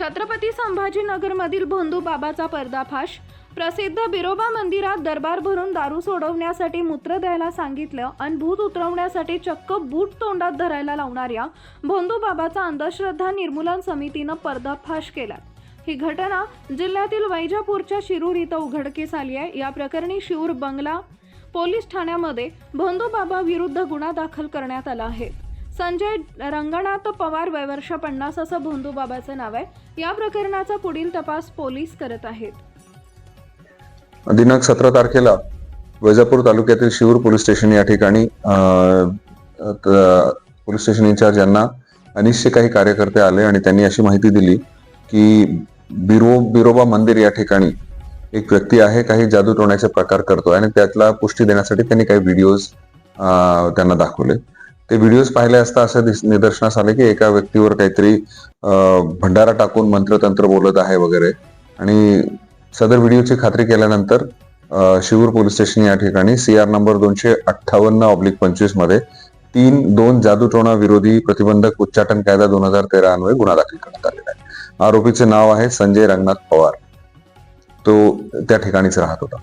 छत्रपती संभाजीनगरमधील भोंदू बाबाचा पर्दाफाश प्रसिद्ध बिरोबा मंदिरात दरबार भरून दारू सोडवण्यासाठी मूत्र द्यायला सांगितलं आणि भूत उतरवण्यासाठी चक्क बूट तोंडात धरायला लावणाऱ्या भोंदू बाबाचा अंधश्रद्धा निर्मूलन समितीनं पर्दाफाश केला. ही घटना जिल्ह्यातील वैजापूरच्या शिरूर इथं उघडकीस आली आहे. या प्रकरणी शिरूर बंगला पोलीस ठाण्यामध्ये भोंदू बाबा विरुद्ध गुन्हा दाखल करण्यात आला आहे. संजय रंगनाथ पवार वयवर्ष पन्नास असं भोंदू बाबाचं नाव आहे. या प्रकरणाचा पुढील तपास पोलीस करत आहेत. दिनांक सतरा तारखेला वैजापूर तालुक्यातील शिवूर पोलीस स्टेशन या ठिकाणी पोलीस स्टेशन इन्चार्ज यांना अनिश्चय काही कार्यकर्ते आले आणि त्यांनी अशी माहिती दिली की बिरो बिरोबा मंदिर या ठिकाणी एक व्यक्ती आहे काही जादू टोण्याचे प्रकार करतोय आणि त्यातला पुष्टी देण्यासाठी त्यांनी काही व्हिडिओज त्यांना दाखवले. ते व्हिडिओज पाहिले असता असं निदर्शनास आले की एका व्यक्तीवर काहीतरी भंडारा टाकून मंत्रतंत्र बोलत आहे वगैरे. आणि सदर व्हिडिओची खात्री केल्यानंतर शिवूर पोलीस स्टेशन या ठिकाणी सी आर नंबर दोनशे अठ्ठावन्न ऑब्लिक पंचवीसमध्ये तीन दोन जादूटोणा विरोधी प्रतिबंधक उच्चाटन कायदा दोन हजार तेरा अन्वये गुन्हा दाखल करण्यात आलेला आहे. आरोपीचे नाव आहे संजय रंगनाथ पवार. तो त्या ठिकाणीच राहत होता.